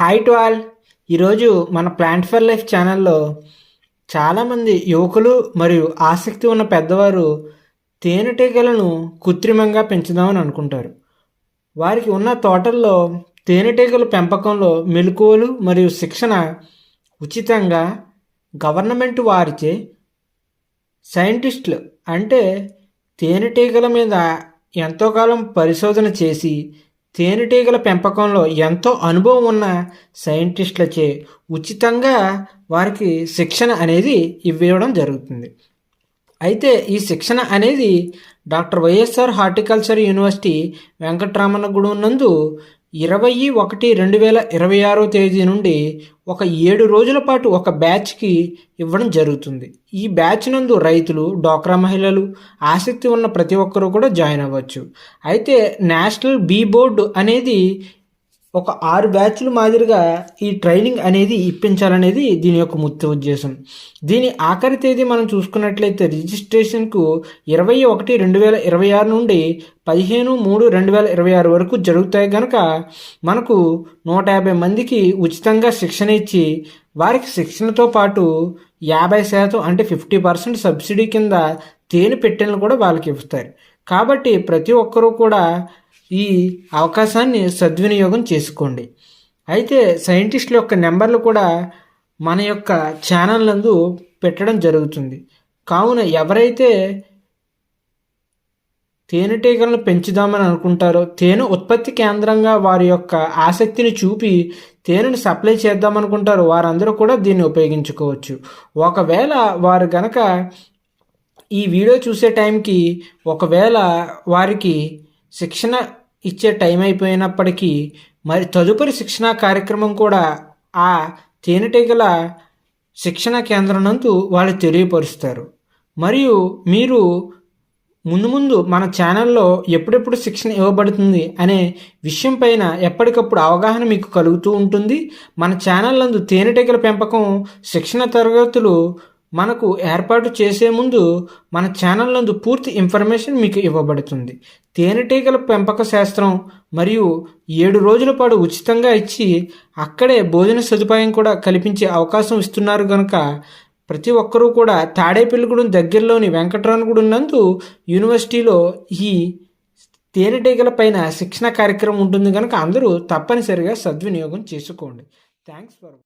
Hi to all ఈరోజు మన plant for life ఛానల్లో చాలామంది యువకులు మరియు ఆసక్తి ఉన్న పెద్దవారు తేనెటీగలను కృత్రిమంగా పెంచుదామని అనుకుంటారు. వారికి ఉన్న తోటల్లో తేనెటీగల పెంపకంలో మెలకువలు మరియు శిక్షణ ఉచితంగా గవర్నమెంట్ వారిచే సైంటిస్టులు అంటే తేనెటీగల మీద ఎంతో కాలం పరిశోధన చేసి తేనెటీగల పెంపకంలో ఎంతో అనుభవం ఉన్న సైంటిస్టులచే ఉచితంగా వారికి శిక్షణ అనేది ఇవ్వడం జరుగుతుంది. అయితే ఈ శిక్షణ అనేది doctor YSR horticulture university Venkataramannagudem నందు ఇరవై ఒకటి రెండు వేల ఇరవై ఆరో తేదీ నుండి ఒక ఏడు రోజుల పాటు ఒక బ్యాచ్కి ఇవ్వడం జరుగుతుంది. ఈ బ్యాచ్ నందు రైతులు డోక్రా మహిళలు ఆసక్తి ఉన్న ప్రతి ఒక్కరూ కూడా జాయిన్ అవ్వచ్చు. అయితే నేషనల్ బీ బోర్డు అనేది ఒక ఆరు బ్యాచ్లు మాదిరిగా ఈ ట్రైనింగ్ అనేది ఇప్పించాలనేది దీని యొక్క ముఖ్య ఉద్దేశం. దీని ఆఖరి తేదీ మనం చూసుకున్నట్లయితే రిజిస్ట్రేషన్కు ఇరవై ఒకటి రెండు వేల ఇరవై ఆరు నుండి పదిహేను మూడు రెండు వేల ఇరవై ఆరు వరకు జరుగుతాయి కనుక మనకు నూట యాభై మందికి ఉచితంగా శిక్షణ ఇచ్చి వారికి శిక్షణతో పాటు యాభై శాతం అంటే ఫిఫ్టీ పర్సెంట్ సబ్సిడీ కింద తేనె పెట్టెలను కూడా వాళ్ళకి ఇస్తారు. కాబట్టి ప్రతి ఒక్కరూ కూడా ఈ అవకాశాన్ని సద్వినియోగం చేసుకోండి. అయితే సైంటిస్టుల యొక్క నెంబర్లు కూడా మన యొక్క ఛానల్ నందు పెట్టడం జరుగుతుంది. కావున ఎవరైతే తేనెటీగలను పెంచుదామని అనుకుంటారో తేనె ఉత్పత్తి కేంద్రంగా వారి యొక్క ఆసక్తిని చూపి తేనెను సప్లై చేద్దామనుకుంటారో వారందరూ కూడా దీన్ని ఉపయోగించుకోవచ్చు. ఒకవేళ వారు గనక ఈ వీడియో చూసే టైంకి ఒకవేళ వారికి శిక్షణ ఇచ్చే టైం అయిపోయినప్పటికీ మరి తదుపరి శిక్షణా కార్యక్రమం కూడా ఆ తేనెటీగల శిక్షణ కేంద్రం నందు వాళ్ళు తెలియపరుస్తారు. మరియు మీరు ముందు ముందు మన ఛానల్లో ఎప్పుడెప్పుడు శిక్షణ ఇవ్వబడుతుంది అనే విషయం పైన ఎప్పటికప్పుడు అవగాహన మీకు కలుగుతూ ఉంటుంది. మన ఛానల్ నందు తేనెటీగల పెంపకం శిక్షణ తరగతులు మనకు ఏర్పాటు చేసే ముందు మన ఛానల్ నందు పూర్తి ఇన్ఫర్మేషన్ మీకు ఇవ్వబడుతుంది. తేనెటీగల పెంపక శాస్త్రం మరియు ఏడు రోజుల పాటు ఉచితంగా ఇచ్చి అక్కడే భోజన సదుపాయం కూడా కల్పించే అవకాశం ఇస్తున్నారు కనుక ప్రతి ఒక్కరూ కూడా తాడేపల్లిగూడెం దగ్గరలోని వెంకటరామగూడెం నందు యూనివర్సిటీలో ఈ తేనెటీగల పైన శిక్షణ కార్యక్రమం ఉంటుంది కనుక అందరూ తప్పనిసరిగా సద్వినియోగం చేసుకోండి. Thanks for